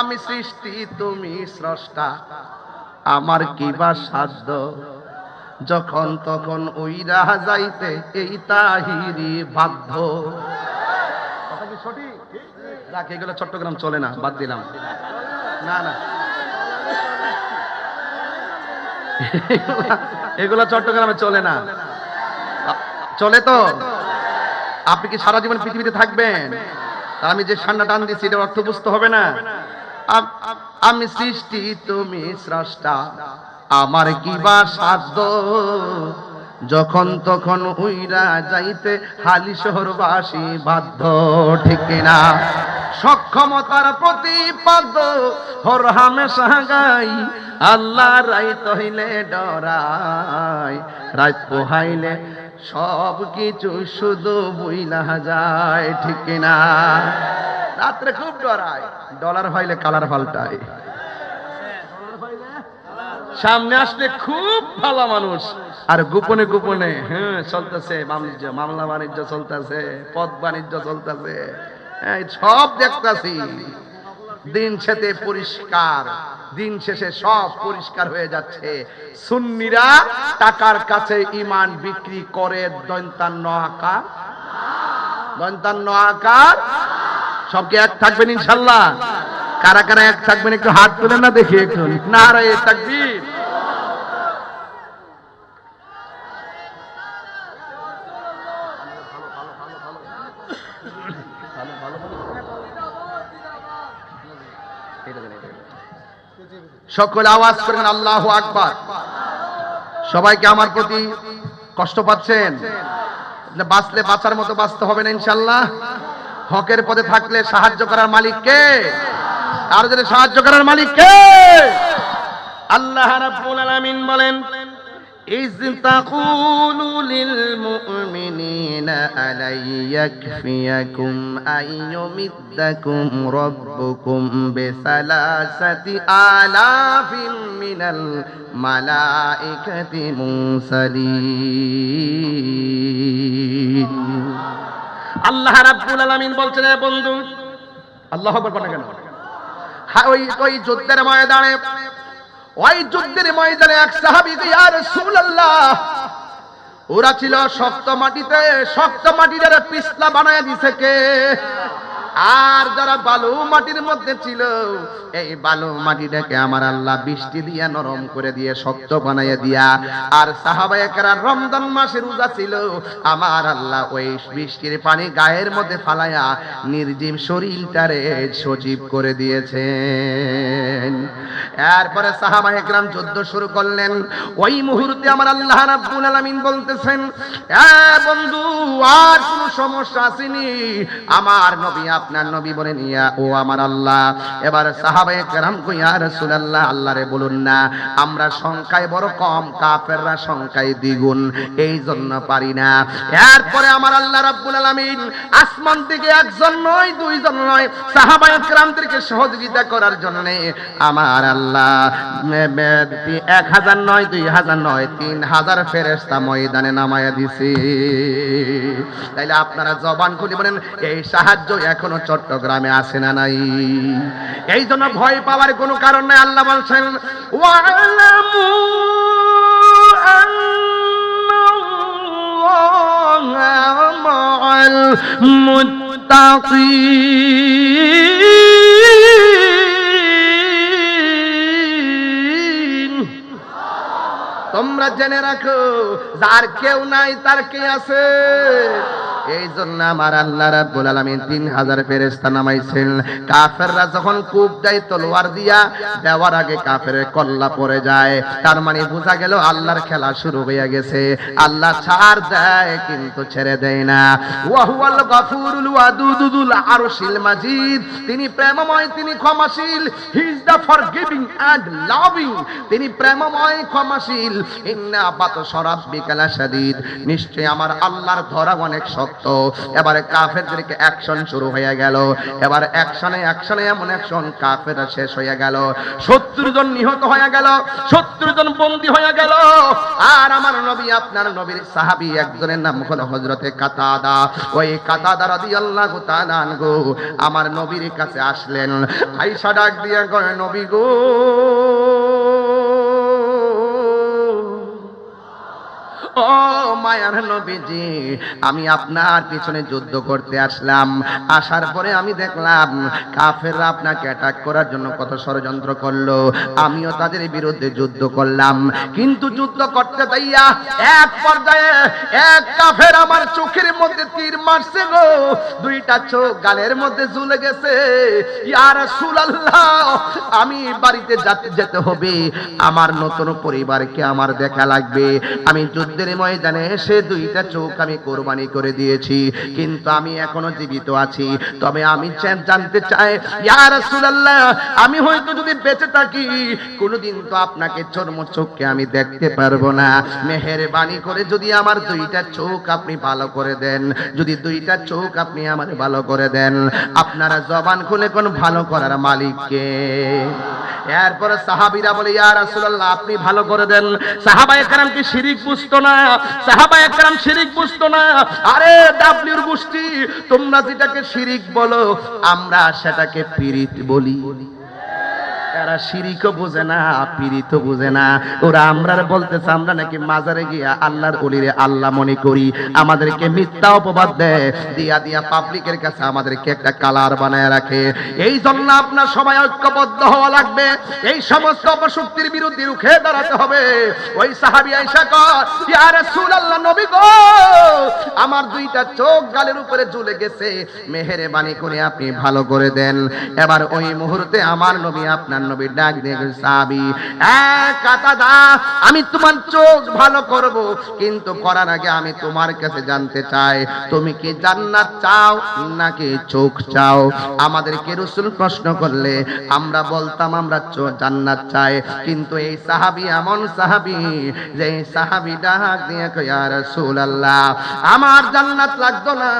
আমি সৃষ্টি, তুমি স্রষ্টা। আমার কি বা সাধ্য? যখন তখন উইরা যাইতে এই তাহিরি বাধ্য। এগুলো চট্টগ্রাম চলে না, বাদ দিলাম। না না। এগুলো চট্টগ্রামে চলে না। চলে তো? আপনি কি সারা জীবন পৃথিবীতে থাকবেন? আমি যে সান্না টান দিচ্ছি এটা অর্থ বুঝতে হবে না। আম- সৃষ্টি তুমি স্রষ্টা আমার কি বা সাধ্য। যখন তখন উইরা যাইতে হালি শহরবাসী বাধ্য, ঠিক না সক্ষমতার প্রতিপাদ্য হর হামেশা গাই, আল্লাহ রাইত হইলে ডরাই রাত পোহাইলে সব কিছু শুধু বইলা যায়, ঠিক না রাত্রে খুব ডরায় ডলার হইলে কালার পাল্টায়। সামনে আসলে খুব ভালো মানুষ। আর গোপনে গোপনে হ্যাঁ চলতেছে, বাণিজ্য, মামলা বাণিজ্য চলতেছে, পথ বাণিজ্য চলতেছে। সব দেখতাছি। দিন শেষে পরিষ্কার, দিন শেষে সব পরিষ্কার হয়ে যাচ্ছে। সুন্নিরা টাকার কাছে ইমান বিক্রি করে, দন্তান্ন আকার। দন্তান্ন আকার। সবকে এক থাকবেন ইনশাল্লাহ। কারা কারা এক থাকবেন একটু হাত তুলে না দেখি একটু। না রে তাকবীর। সকলে আওয়াজ করেন আল্লাহ আকবার। সবাইকে আমার প্রতি কষ্ট পাচ্ছেন। বাঁচলে বাঁচার মতো বাঁচতে হবে না ইনশাল্লাহ। হকের পথে থাকলে সাহায্য করার মালিক কে আর যদি সাহায্য করার মালিক কে আল্লাহ রাব্বুল আলামিন বলেন إذ تقول للمؤمنين ألن يكفيكم أن يمدكم ربكم بثلاثة آلاف من الملائكة منسلين আল্লাহ রাব্বুল আলামিন বলছেন বন্ধু, আল্লাহ আকবার না কেন? হ্যাঁ ওই ওই যুদ্ধের ময়দানে, ওই যুদ্ধের ময়দানে এক সাহাবী ইয়া রাসূলুল্লাহ ওরা ছিল শক্ত মাটিতে, শক্ত মাটির পিছলা বানায় দিছে কে? আর যারা বালু মাটির মধ্যে ছিল, এই বালু মাটিটাকে আমার আল্লাহ বৃষ্টি দিয়া নরম করে দিয়ে শক্ত বানাইয়া দিয়া, আর সাহাবায়করা রমজান মাসে রোজা ছিল, আমার আল্লাহ ওই বৃষ্টির পানি গায়ের মধ্যে ফালায়া নির্জীব শরীরটারে সজীব করে দিয়েছেন। এরপরে সাহাবা একরাম যুদ্ধ শুরু করলেন। ওই মুহূর্তে আমার আল্লাহ রাব্বুল আলামিন বলতেছেন, এ বন্ধু, আর কোনো সমস্যা আসেনি। আমার নবী আপনার নবী বলেন ইয়া ও আমার আল্লাহ, এবার সাহাবা একরাম কই ইয়া রাসূলুল্লাহ, আল্লাহরে বলুন না, আমরা সংখ্যায় বড় কম, কাফেররা সংখ্যায় দ্বিগুণ এই জন্য পারি না। এরপরে আমার আল্লাহ রাব্বুল আলামিন আসমান থেকে একজন নয়, দুইজন নয় সাহাবা একরামদেরকে সহযোগিতা করার জন্য আমার আল্লাহ এক হাজার নয়, দুই হাজার নয়, তিন হাজার ফেরেস্তা ময়দানে নামায়া দিছে। তাইলে আপনারা জবান খুলি বলেন, এই সাহায্য এখনও চট্টগ্রামে আসে না নাই? এই জন্য ভয় পাওয়ার কোনো কারণ নাই, আল্লাহ বলছেন মুত্তাকিন। তোমরা জেনে রাখো যার কেউ নাই তার কে আছে? এই জন্য আমার আল্লাহ রাব্বুল আলামিন তিন হাজার ফেরেশতা নামাইছেন। কাফেররা যখন কূপ দেয়, তলোয়ার দিয়া দেওয়ার আগে কাফেরের কল্লা পড়ে যায়। তার মানে বোঝা গেল আল্লাহর খেলা শুরু হয়ে গেছে। আল্লাহ ছাড় দেয়, কিন্তু ছেড়ে দেয় না। ওয়াহুয়াল গাফুরুল ওয়াদুদুল আরশিল মাজিদ। তিনি প্রেমময়, তিনি ক্ষমাশীল। He is the forgiving and loving তিনি প্রেমময়, ক্ষমাশীল। ইন্না বাতশা রাব্বিকা লাশাদীদ নিশ্চয় আমার আল্লাহর ধরা অনেক শক্ত সত্য এবারে কাফেরদেরকে অ্যাকশন শুরু হয়ে গেল। এবার অ্যাকশনে অ্যাকশনে এমন অ্যাকশন কাফেররা শেষ হয়ে গেল। সত্তর জন নিহত হয়ে গেল, সত্তর জন বন্দী হয়ে গেল। আর আমার নবী, আপনার নবীর সাহাবী, একজনের নাম হলো হজরতে কাতাদা। ওই কাতাদা রাদিয়াল্লাহু তাআলা আনহু আমার নবীর কাছে আসলেন। আয়েশা ডাক দিয়ে কয়, নবী গো ও মায়ার নবীজি, আমি আপনার পিছনে যুদ্ধ করতে আসলাম। আসার পরে আমি দেখলাম, কাফেররা আপনাকে অ্যাটাক করার জন্য কত ষড়যন্ত্র করল। আমিও তাদের বিরুদ্ধে যুদ্ধ করলাম। কিন্তু যুদ্ধ করতে যাইয়া এক পর্যায়ে এক কাফের আমার চোখের মধ্যে তীর মারছে গো। দুইটা চোখ গালের মধ্যে ঝুলে গেছে। ইয়া রাসূলুল্লাহ, আমি বাড়িতে যেতে যেতে হবে। আমার নতুন পরিবারকে আমার দেখা লাগবে। আমি যুদ্ধের ময়দানে এসে দুইটা চোখ আমি কোরবানি করে দিয়েছি, কিন্তু আমি এখনও জীবিত আছি। তবে আমি জানতে চাই আমি হয়তো যদি বেঁচে থাকি, কোনোদিন তো আপনাকে চর্ম চোখকে আমি দেখতে পারব না। মেহেরবানি করে যদি আমার দুইটা চোখ আপনি ভালো করে দেন, যদি দুইটা চোখ আপনি আমার ভালো করে দেন, আপনারা জবান খুলে কোন ভালো করার মালিককে? এরপরে সাহাবিরা বলে, ইয়া রাসূলুল্লাহ, আপনি ভালো করে দেন। সাহাবা একরাম কি শিরিক বুঝতো না? সাহাবা একরাম শিরিক বুঝতো না? আরে, ডাবলিউর গোষ্ঠী, তোমরা যেটাকে শিরিক বলো, আমরা সেটাকে পীড়িত বলি। এরা শিরিকও বোঝে না বোঝে না। ওরা আমরা বলতেছে, আমরা নাকি মাজারে গিয়া আল্লাহর অলিরে আল্লাহ মনে করি। আমাদেরকে মিথ্যা অপবাদ দেয়, দিয়া দিয়া পাবলিকের কাছে আমাদেরকে একটা কালার বানায় রাখে। এই জন্য আপনার সবাই ঐক্যবদ্ধ হওয়া লাগবে। এই সমস্ত অপশক্তির বিরুদ্ধে রুখে দাঁড়াতে হবে। ওই সাহাবি কর নবী গো, আমার দুইটা চোখ গালের উপরে ঝুলে গেছে। মেহেরবানি করে আপনি ভালো করে দেন। এবার ওই মুহূর্তে আমার নবী আপনার নবী ডাক দিয়ে সাহাবী আমি তোমার চোখ ভালো করব, কিন্তু করার আগে আমি তোমার কাছে জানতে চাই, তুমি কি জান্নাত চাও নাকি চোখ চাও? রসুল প্রশ্ন করলে, আমরা বলতাম আমরা জান্নাত চাই, কিন্তু এই সাহাবী এমন সাহাবী, যে সাহাবী ডাক দিয়ে কয়, ইয়া রাসূলুল্লাহ, আমার জান্নাত লাগতো না,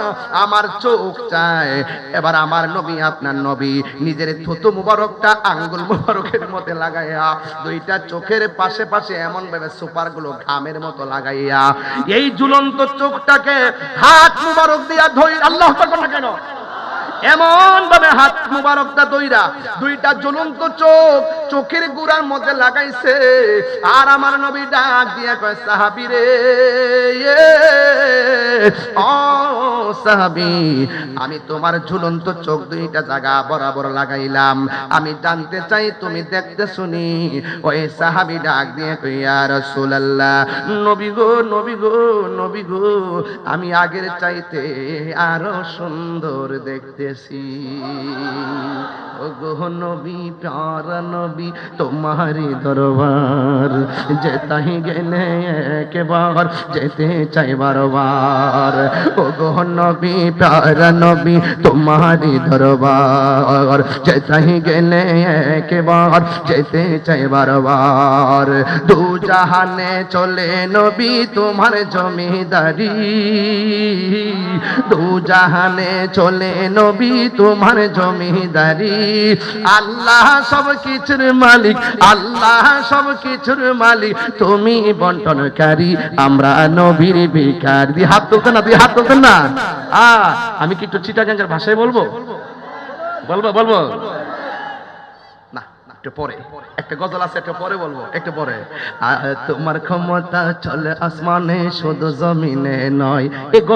আমার চোখ চায় এবার আমার নবী, আপনার নবী, নিজের থুতু মুবারকটা আঙ্গুল মুবারকের মধ্যে লাগাইয়া, দুইটা চোখের পাশে পাশে এমন ভাবে সুপারগুলো ঘামের মতো লাগাইয়া, এই ঝুলন্ত চোখটাকে হাত মুবারক দিয়া ধরি আল্লাহ কেন? এমন ভাবে হাত মুবারকটা দইরা দুইটা জ্বলন্ত চোখ চোখের গুড়ার মধ্যে লাগাইছে। আর আমার নবী ডাক দিয়া কয়, সাহাবি রে ও সাহাবি, আমি তোমার ঝুলন্ত চোখ দুইটা জায়গা বরাবর লাগাইলাম। আমি জানতে চাই তুমি দেখতে শুনি ওই সাহাবি ডাক দিয়ে কই ইয়া রাসূলুল্লাহ, নবী গো নবী গো নবী গো, আমি আগের চাইতে আরও সুন্দর দেখতেছি ও গো নবী, প্যার নবী, তোমারি দরবার যেতাই গেলে একবার, যেতে চাই বারবার। ও গো নবী, প্যার নবী, তোমারি দরবার যেতাই গেলে একবার, যেতে চাই বারবার। দু জাহানে চলে নবী, তোমার জমিদারি। দু জাহানে চলে নবী তোমার জমিদারি। আল্লাহ সব কিছুর মালিক, আল্লাহ সব কিছুর মালিক। তুমি বন্টনকারী, আমরা নবীর বিকার দি হাত তুলতেন না দুই হাত তুলতেন না। আমি কি একটু চিটাগাঙ্গের ভাষায় বলব? বলব বলব। তোমার ক্ষমতা চলে আসমানে, শুধু জমিনে নয়। তোমার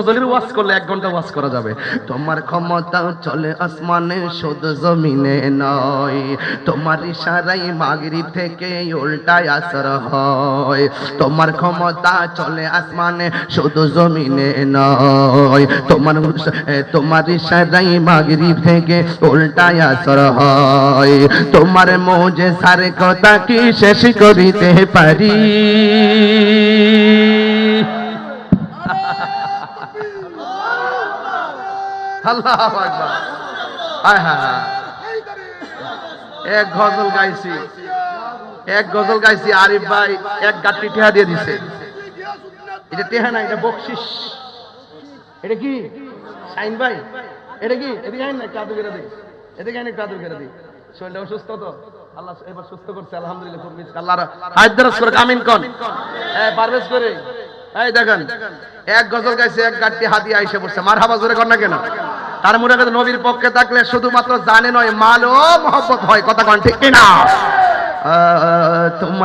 তোমার ইশারাই মাগরিব থেকে উল্টায় আসর হয়। তোমার ক্ষমতা চলে আসমানে, শুধু জমিনে নয়। তোমার তোমার ইশারাই মাগরিব থেকে উল্টায় আসর হয়। তোমার মোজে সারে কথা কি শেষ করিতে পারি? এক গজল গাইছি। এক গজল গাইছি, আরিফ ভাই এক গাঠি টেহা দিয়ে দিছে। এটা টেহা না, এটা বকশিস। এটা কি? শাইন ভাই? এটা কি? এদিকে আইন না, একটু আদর দিই এদিকে আইন একটু আদর দিই শরীরটা অসুস্থ তো? মার হাবা জোরে কর না কেন? তার মনে করে নবীর পক্ষে থাকলে শুধুমাত্র জানে নয়, মাল ও মহব্বত হয়। কথা কন ঠিক কিনা? তোমার